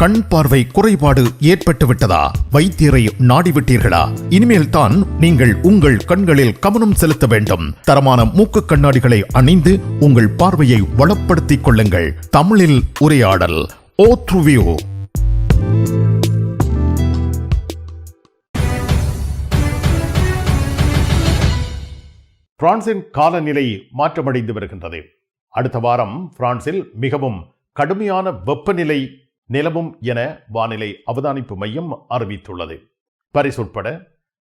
கண் பார்வை குறைபாடு ஏற்பட்டு விட்டதா வைத்தியரை நாடிவிட்டீர்களா? இனிமேல் தான் நீங்கள் உங்கள் கண்களில் கவனம் செலுத்த வேண்டும். தரமான மூக்கு கண்ணாடிகளை அணிந்து உங்கள் பார்வையை வளப்படுத்திக் கொள்ளுங்கள். தமிழில் உரையாடல் ஓ பிரான்சின் காலநிலை மாற்றமடைந்து வருகின்றது. அடுத்த வாரம் பிரான்சில் மிகவும் கடுமையான வெப்பநிலை நிலவும் என வானிலை அவதானிப்பு மையம் அறிவித்துள்ளது. பரிஸ் உட்பட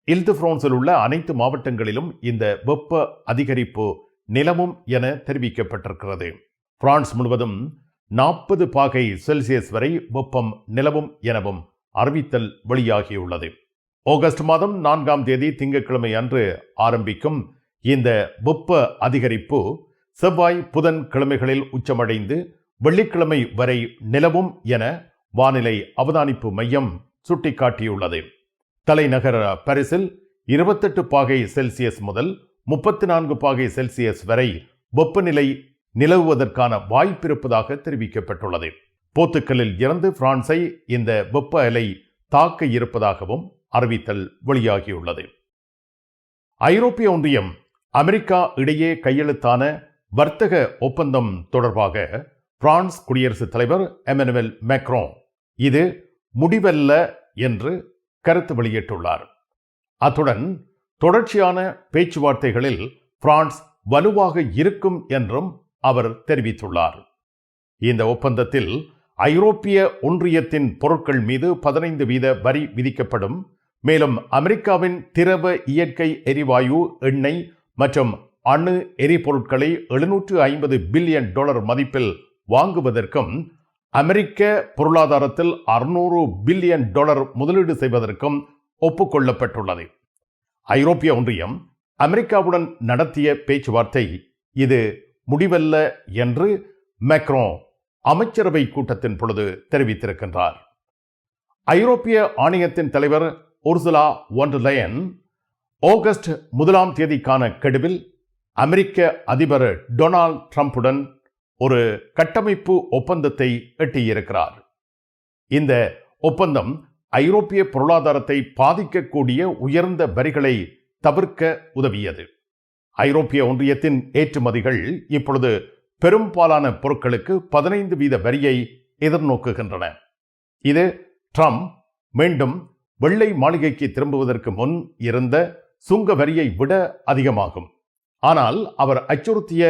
இல்துஃப்ரான்ஸில் உள்ள அனைத்து மாவட்டங்களிலும் இந்த வெப்ப அதிகரிப்பு நிலவும் என தெரிவிக்கப்பட்டிருக்கிறது. பிரான்ஸ் முழுவதும் நாற்பது பாகை செல்சியஸ் வரை வெப்பம் நிலவும் எனவும் அறிவித்தல் வெளியாகியுள்ளது. ஆகஸ்ட் மாதம் நான்காம் தேதி திங்கட்கிழமை அன்று ஆரம்பிக்கும் இந்த வெப்ப அதிகரிப்பு செவ்வாய் புதன் கிழமைகளில் உச்சமடைந்து வெள்ளிக்கிழமை வரை நிலவும் என வானிலை அவதானிப்பு மையம் சுட்டிக்காட்டியுள்ளது. தலைநகர் பரிசில் இருபத்தெட்டு பாகை செல்சியஸ் முதல் முப்பத்தி நான்கு பாகை செல்சியஸ் வரை வெப்பநிலை நிலவுவதற்கான வாய்ப்பிருப்பதாக தெரிவிக்கப்பட்டுள்ளது. போத்துக்கலில் இருந்து பிரான்சை இந்த வெப்ப அலை தாக்க இருப்பதாகவும் அறிவித்தல் வெளியாகியுள்ளது. ஐரோப்பிய ஒன்றியம் அமெரிக்கா இடையே கையெழுத்தான வர்த்தக ஒப்பந்தம் தொடர்பாக பிரான்ஸ் குடியரசுத் தலைவர் எமனுவல் மேக்ரோ இது முடிவல்ல என்று கருத்து வெளியிட்டுள்ளார். அத்துடன் தொடர்ச்சியான பேச்சுவார்த்தைகளில் பிரான்ஸ் வலுவாக இருக்கும் என்றும் அவர் தெரிவித்துள்ளார். இந்த ஒப்பந்தத்தில் ஐரோப்பிய ஒன்றியத்தின் பொருட்கள் மீது பதினைந்து வீத வரி விதிக்கப்படும். மேலும் அமெரிக்காவின் திரவ இயற்கை எரிவாயு எண்ணெய் மற்றும் அணு எரிபொருட்களை எழுநூற்று ஐம்பது பில்லியன் டாலர் மதிப்பில் வாங்குவதற்கும் அமெரிக்க பொருளாதாரத்தில் அறுநூறு பில்லியன் டாலர் முதலீடு செய்வதற்கும் ஒப்புக்கொள்ளப்பட்டுள்ளது. ஐரோப்பிய ஒன்றியம் அமெரிக்காவுடன் நடத்திய பேச்சுவார்த்தை இது முடிவல்ல என்று மேக்ரோ அமைச்சரவை கூட்டத்தின் பொழுது தெரிவித்திருக்கின்றார். ஐரோப்பிய ஆணையத்தின் தலைவர் உர்சுலா லயன் ஆகஸ்ட் முதலாம் தேதிக்கான கெடுவில் அமெரிக்க அதிபர் டொனால்ட் ட்ரம்ப்புடன் ஒரு கட்டமைப்பு ஒப்பந்தத்தை எட்டியிருக்கிறார். இந்த ஒப்பந்தம் ஐரோப்பிய பொருளாதாரத்தை பாதிக்கக்கூடிய உயர்ந்த வரிகளை தவிர்க்க உதவியது. ஐரோப்பிய ஒன்றியத்தின் ஏற்றுமதிகள் இப்பொழுது பெரும்பாலான பொருட்களுக்கு பதினைந்து வீத வரியை எதிர்நோக்குகின்றன. இது ட்ரம்ப் மீண்டும் வெள்ளை மாளிகைக்கு திரும்புவதற்கு முன் இருந்த சுங்க வரியை விட அதிகமாகும். ஆனால் அவர் அச்சுறுத்திய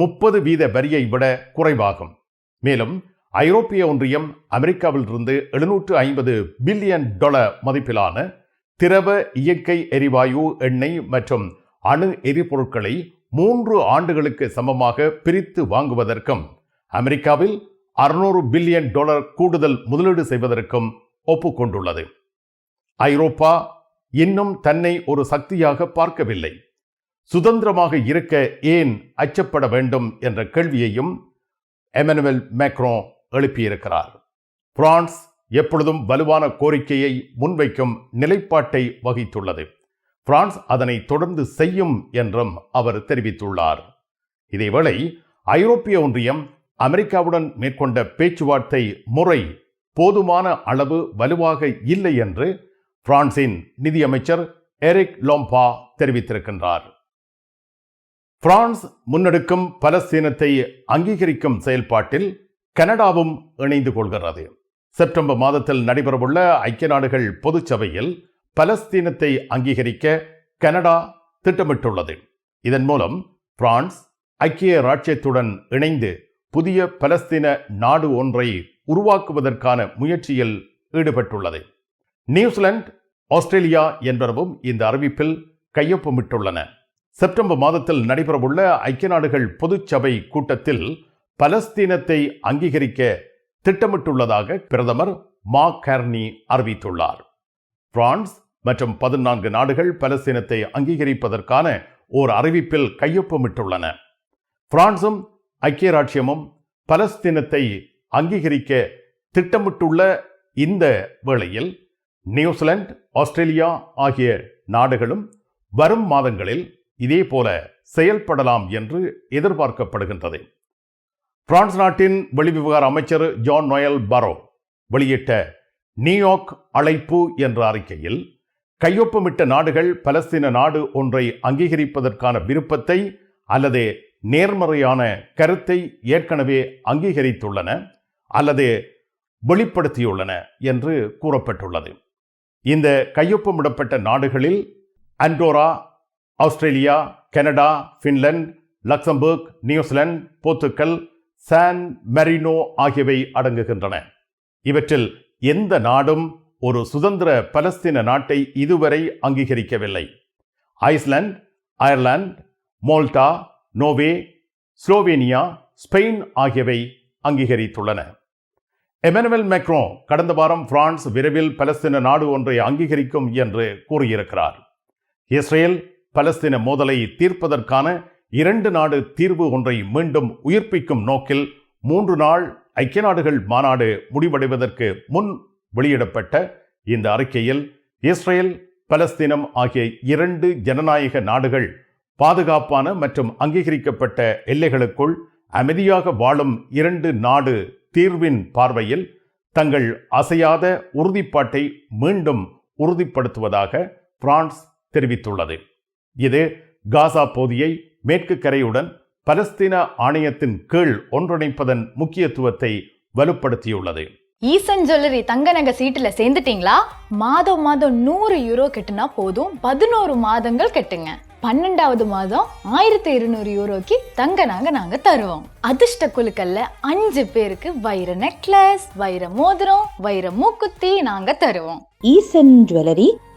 முப்பது வீத வரியை விட குறைவாகும். மேலும் ஐரோப்பிய ஒன்றியம் அமெரிக்காவிலிருந்து எழுநூற்று ஐம்பது பில்லியன் டாலர் மதிப்பிலான திரவ இயற்கை எரிவாயு எண்ணெய் மற்றும் அணு எரிபொருட்களை மூன்று ஆண்டுகளுக்கு சமமாக பிரித்து வாங்குவதற்கும் அமெரிக்காவில் அறுநூறு பில்லியன் டாலர் கூடுதல் முதலீடு செய்வதற்கும் ஒப்புக்கொண்டுள்ளது. ஐரோப்பா இன்னும் தன்னை ஒரு சக்தியாக பார்க்கவில்லை. சுதந்திரமாக இருக்க ஏன் அச்சப்பட வேண்டும் என்ற கேள்வியையும் எமனுவல் மேக்ரோ எழுப்பியிருக்கிறார். பிரான்ஸ் எப்பொழுதும் வலுவான கோரிக்கையை முன்வைக்கும் நிலைப்பாட்டை வகித்துள்ளது. பிரான்ஸ் அதனை தொடர்ந்து செய்யும் என்றும் அவர் தெரிவித்துள்ளார். இதேவேளை ஐரோப்பிய ஒன்றியம் அமெரிக்காவுடன் மேற்கொண்ட பேச்சுவார்த்தை முறை போதுமான அளவு வலுவாக இல்லை என்று பிரான்சின் நிதியமைச்சர் எரிக் லோம்பா தெரிவித்திருக்கின்றார். பிரான்ஸ் முன்னெடுக்கும் பலஸ்தீனத்தை அங்கீகரிக்கும் செயல்பாட்டில் கனடாவும் இணைந்து கொள்கிறது. செப்டம்பர் மாதத்தில் நடைபெறவுள்ள ஐக்கிய நாடுகள் பொதுச்சபையில் பலஸ்தீனத்தை அங்கீகரிக்க கனடா திட்டமிட்டுள்ளது. இதன் மூலம் பிரான்ஸ் ஐக்கிய ராச்சியத்துடன் இணைந்து புதிய பலஸ்தீன நாடு ஒன்றை உருவாக்குவதற்கான முயற்சியில் ஈடுபட்டுள்ளது. நியூசிலாந்து ஆஸ்திரேலியா என்பனவும் இந்த அறிவிப்பில் கையொப்பமிட்டுள்ளன. செப்டம்பர் மாதத்தில் நடைபெறவுள்ள ஐக்கிய நாடுகள் பொதுச்சபை கூட்டத்தில் பலஸ்தீனத்தை அங்கீகரிக்க திட்டமிட்டுள்ளதாக பிரதமர் மா கர்னி அறிவித்துள்ளார். பிரான்ஸ் மற்றும் பதினான்கு நாடுகள் பலஸ்தீனத்தை அங்கீகரிப்பதற்கான ஓர் அறிவிப்பில் கையொப்பமிட்டுள்ளன. பிரான்சும் ஐக்கிய ராட்சியமும் பலஸ்தீனத்தை அங்கீகரிக்க திட்டமிட்டுள்ள இந்த வேளையில் நியூசிலாந்து ஆஸ்திரேலியா ஆகிய நாடுகளும் வரும் மாதங்களில் இதேபோல செயல்படலாம் என்று எதிர்பார்க்கப்படுகின்றது. பிரான்ஸ் நாட்டின் வெளிவிவகார அமைச்சர் ஜான் நோயல் பரோ வெளியிட்ட நியூயார்க் அழைப்பு என்ற அறிக்கையில் கையொப்பமிட்ட நாடுகள் பலஸ்தீன நாடு ஒன்றை அங்கீகரிப்பதற்கான விருப்பத்தை அல்லது நேர்மறையான கருத்தை ஏற்கனவே அங்கீகரித்துள்ளன அல்லது வெளிப்படுத்தியுள்ளன என்று கூறப்பட்டுள்ளது. இந்த கையொப்பமிடப்பட்ட நாடுகளில் Andorra Australia Canada Finland Luxembourg New Zealand Portugal San Marino ஆகியவை அடங்குகின்றன. இவற்றில் எந்த நாடும் ஒரு சுதந்திர பலஸ்தீன நாட்டை இதுவரை அங்கீகரிக்கவில்லை. Iceland Ireland Malta Norway Slovenia Spain ஆகியவை அங்கீகரித்துள்ளன. எமனுவல் மேக்ரோ கடந்த வாரம் பிரான்ஸ் விரைவில் பலஸ்தீன நாடு ஒன்றை அங்கீகரிக்கும் என்று கூறியிருக்கிறார். இஸ்ரேல் பலஸ்தீன மோதலை தீர்ப்பதற்கான இரண்டு நாடு தீர்வு ஒன்றை மீண்டும் உயிர்ப்பிக்கும் நோக்கில் மூன்று நாள் ஐக்கிய நாடுகள் மாநாடு முடிவடைவதற்கு முன் வெளியிடப்பட்ட இந்த அறிக்கையில் இஸ்ரேல் பலஸ்தீனம் ஆகிய இரண்டு ஜனநாயக நாடுகள் பாதுகாப்பான மற்றும் அங்கீகரிக்கப்பட்ட எல்லைகளுக்குள் அமைதியாக வாழும் இரண்டு நாடு தீர்வின் பார்வையில் தங்கள் அசையாத உறுதிப்பாட்டை மீண்டும் உறுதிப்படுத்துவதாக பிரான்ஸ் தெரிவித்துள்ளது. இது காசா பகுதியை மேற்கு கரையுடன் பலஸ்தீன ஆணையத்தின் கீழ் ஒன்றிணைப்பதன் முக்கியத்துவத்தை வலுப்படுத்தியுள்ளது. ஈசன் ஜுவல்லரி தங்க நகை சீட்டுல சேர்ந்துட்டீங்களா? மாதம் மாதம் நூறு யூரோ கட்டுனா போதும். பதினோரு மாதங்கள் கட்டுங்க. பன்னெண்டாவது மாதம் ஆயிரத்தி இருநூறு யூரோக்கு தங்க நகை நாங்க தருவோம். அதிர்ஷ்ட குழுக்கள்ல அஞ்சு பேருக்கு வைர நெக்லஸ் வைர மோதிரம் வைர மூக்குத்தி நாங்க தருவோம். ஈசன் ஜுவல்லரி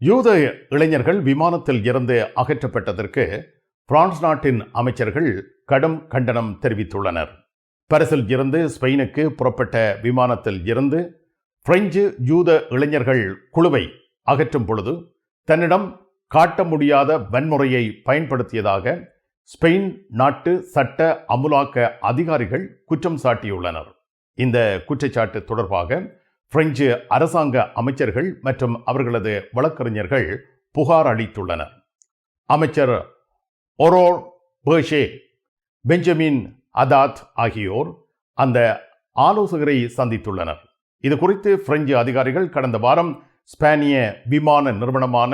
யூத இளைஞர்கள் விமானத்தில் இருந்து அகற்றப்பட்டதற்கு பிரான்ஸ் நாட்டின் அமைச்சர்கள் கடும் கண்டனம் தெரிவித்துள்ளனர். பரிசில் இருந்து ஸ்பெயினுக்கு புறப்பட்ட விமானத்தில் இருந்து பிரெஞ்சு யூத இளைஞர்கள் குழுவை அகற்றும் பொழுது தன்னிடம் காட்ட முடியாத வன்முறையை பயன்படுத்தியதாக ஸ்பெயின் நாட்டு சட்ட அமுலாக்க அதிகாரிகள் குற்றம் சாட்டியுள்ளனர். இந்த குற்றச்சாட்டு தொடர்பாக பிரெஞ்சு அரசாங்க அமைச்சர்கள் மற்றும் அவர்களது வழக்கறிஞர்கள் புகார் அளித்துள்ளனர். அமைச்சர் ஒரோர் பேஷே பெஞ்சமின் அதாத் ஆகியோர் அந்த ஆலோசகரை சந்தித்துள்ளனர். இது குறித்து பிரெஞ்சு அதிகாரிகள் கடந்த வாரம் ஸ்பானிய விமான நிறுவனமான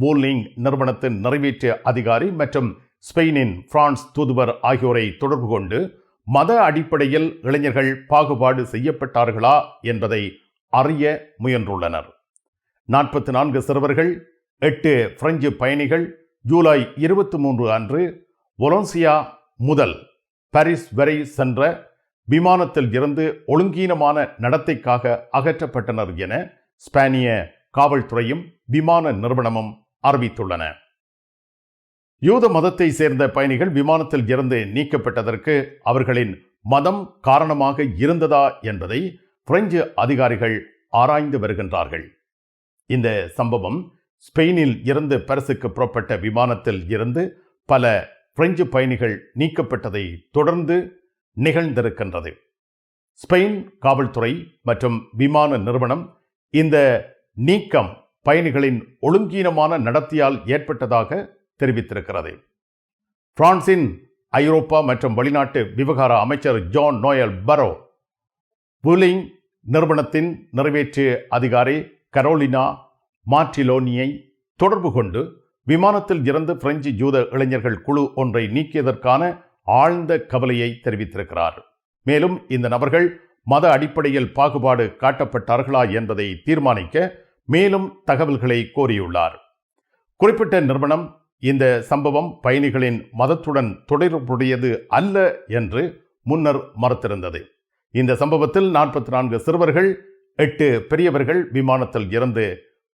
போலிங் நிறுவனத்தின் நிறைவேற்று அதிகாரி மற்றும் ஸ்பெயினின் பிரான்ஸ் தூதுவர் ஆகியோரை தொடர்பு கொண்டு மத அடிப்படையில் இளைஞர்கள் பாகுபாடு செய்யப்பட்டார்களா என்பதை அறிய முயன்றுள்ளனர். நாற்பத்தி நான்கு சிறுவர்கள் எட்டு பிரெஞ்சு பயணிகள் ஜூலை இருபத்தி மூன்று அன்று ஒலோன்சியா முதல் பாரிஸ் வரை சென்ற விமானத்தில் இருந்து ஒழுங்கீனமான நடத்தைக்காக அகற்றப்பட்டனர் என ஸ்பானிய காவல்துறையும் விமான நிறுவனமும் அறிவித்துள்ளன. யூத மதத்தை சேர்ந்த பயணிகள் விமானத்தில் இருந்து நீக்கப்பட்டதற்கு அவர்களின் மதம் காரணமாக இருந்ததா என்பதை பிரெஞ்சு அதிகாரிகள் ஆராய்ந்து வருகின்றார்கள். இந்த சம்பவம் ஸ்பெயினில் இருந்து பரிசுக்கு புறப்பட்ட விமானத்தில் இருந்து பல பிரெஞ்சு பயணிகள் நீக்கப்பட்டதை தொடர்ந்து நிகழ்ந்திருக்கின்றது. ஸ்பெயின் காவல்துறை மற்றும் விமான நிறுவனம் இந்த நீக்கம் பயணிகளின் ஒழுங்கீனமான நடத்தியால் ஏற்பட்டதாக தெரிவித்திருக்கிறது. பிரான்சின் ஐரோப்பா மற்றும் வெளிநாட்டு விவகார அமைச்சர் ஜான் நோயல் பரோ புலிங் நிறுவனத்தின் நிறைவேற்று அதிகாரி கரோலினா மார்டிலோனியை தொடர்பு கொண்டு விமானத்தில் இருந்து பிரெஞ்சு யூத இளைஞர்கள் குழு ஒன்றை நீக்கியதற்கான ஆழ்ந்த கவலையை தெரிவித்திருக்கிறார். மேலும் இந்த நபர்கள் மத அடிப்படையில் பாகுபாடு காட்டப்பட்டார்களா என்பதை தீர்மானிக்க மேலும் தகவல்களை கோரியுள்ளார். குறிப்பிட்ட நிறுவனம் இந்த சம்பவம் பயணிகளின் மதத்துடன் தொடர்புடையது அல்ல என்று முன்னர் மறுத்திருந்தது. இந்த சம்பவத்தில் நாற்பத்தி நான்கு சிறுவர்கள் எட்டு பெரியவர்கள் விமானத்தில் இருந்து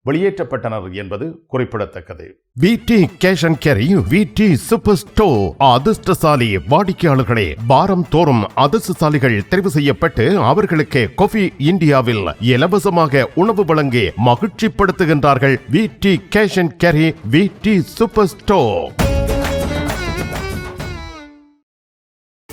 வெளியேற்றப்பட்டனர் என்பது குறிப்பிடத்தக்கது. VD cash and carry VD super store அதிர்ஷ்டசாலி வாடிக்கையாளர்களே வாரம் தோறும் அதிர்ஷ்டசாலிகள் தெரிவு செய்யப்பட்டு அவர்களுக்கு கொஃபி இந்தியாவில் இலவசமாக உணவு வழங்கி மகிழ்ச்சிப்படுத்துகின்றார்கள் VD cash and carry VD super store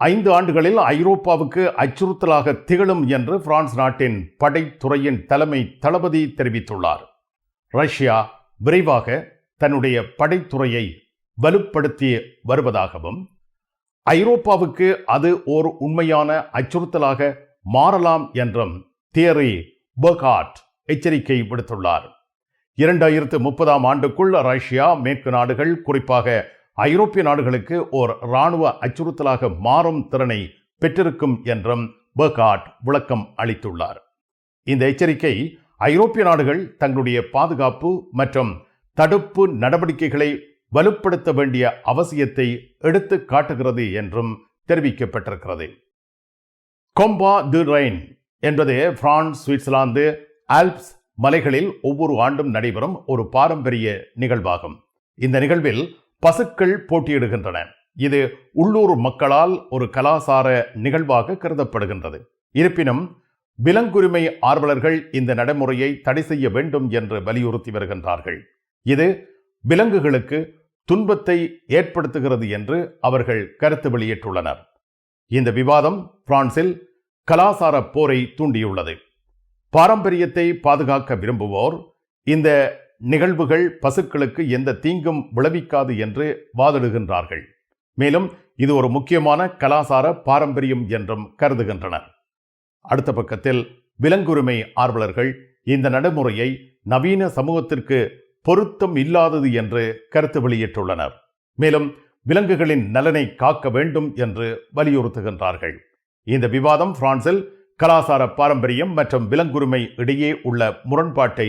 ஐந்து ஆண்டுகளில் ஐரோப்பாவுக்கு அச்சுறுத்தலாக திகழும் என்று பிரான்ஸ் நாட்டின் படைத்துறையின் தலைமை தளபதி தெரிவித்துள்ளார். ரஷ்யா விரைவாக தன்னுடைய படைத்துறையை வலுப்படுத்தி வருவதாகவும் ஐரோப்பாவுக்கு அது ஓர் உண்மையான அச்சுறுத்தலாக மாறலாம் என்றும் தியரி பர்காட் எச்சரிக்கை விடுத்துள்ளார். இரண்டாயிரத்து முப்பதாம் ஆண்டுக்குள் ரஷ்யா மேற்கு நாடுகள் குறிப்பாக ஐரோப்பிய நாடுகளுக்கு ஓர் இராணுவ அச்சுறுத்தலாக மாறும் திறனை பெற்றிருக்கும் என்றும் பர்காட் விளக்கம் அளித்துள்ளார். இந்த எச்சரிக்கை ஐரோப்பிய நாடுகள் தங்களுடைய பாதுகாப்பு மற்றும் தடுப்பு நடவடிக்கைகளை வலுப்படுத்த வேண்டிய அவசியத்தை எடுத்து காட்டுகிறது என்றும் தெரிவிக்கப்பட்டிருக்கிறது. கொம்பா து ரைன் என்பது பிரான்ஸ் சுவிட்சர்லாந்து ஆல்ப்ஸ் மலைகளில் ஒவ்வொரு ஆண்டும் நடைபெறும் ஒரு பாரம்பரிய நிகழ்வாகும். இந்த நிகழ்வில் பசுக்கள் போட்டியிடுகின்றன. இது உள்ளூர் மக்களால் ஒரு கலாசார நிகழ்வாக கருதப்படுகின்றது. இருப்பினும் விலங்குரிமை ஆர்வலர்கள் இந்த நடைமுறையை தடை செய்ய வேண்டும் என்று வலியுறுத்தி வருகின்றார்கள். இது விலங்குகளுக்கு துன்பத்தை ஏற்படுத்துகிறது என்று அவர்கள் கருத்து வெளியிட்டுள்ளனர். இந்த விவாதம் பிரான்சில் கலாசார போரை தூண்டியுள்ளது. பாரம்பரியத்தை பாதுகாக்க விரும்புவோர் இந்த நிகழ்வுகள் பசுக்களுக்கு எந்த தீங்கும் விளைவிக்காது என்று வாதிடுகின்றார்கள். மேலும் இது ஒரு முக்கியமான கலாசார பாரம்பரியம் என்றும் கருதுகின்றனர். அடுத்த பக்கத்தில் விலங்குரிமை ஆர்வலர்கள் இந்த நடைமுறையை நவீன சமூகத்திற்கு பொருத்தம் இல்லாதது என்று கருத்து வெளியிட்டுள்ளனர். மேலும் விலங்குகளின் நலனை காக்க வேண்டும் என்று வலியுறுத்துகின்றார்கள். இந்த விவாதம் பிரான்சில் கலாசார பாரம்பரியம் மற்றும் விலங்குரிமை இடையே உள்ள முரண்பாட்டை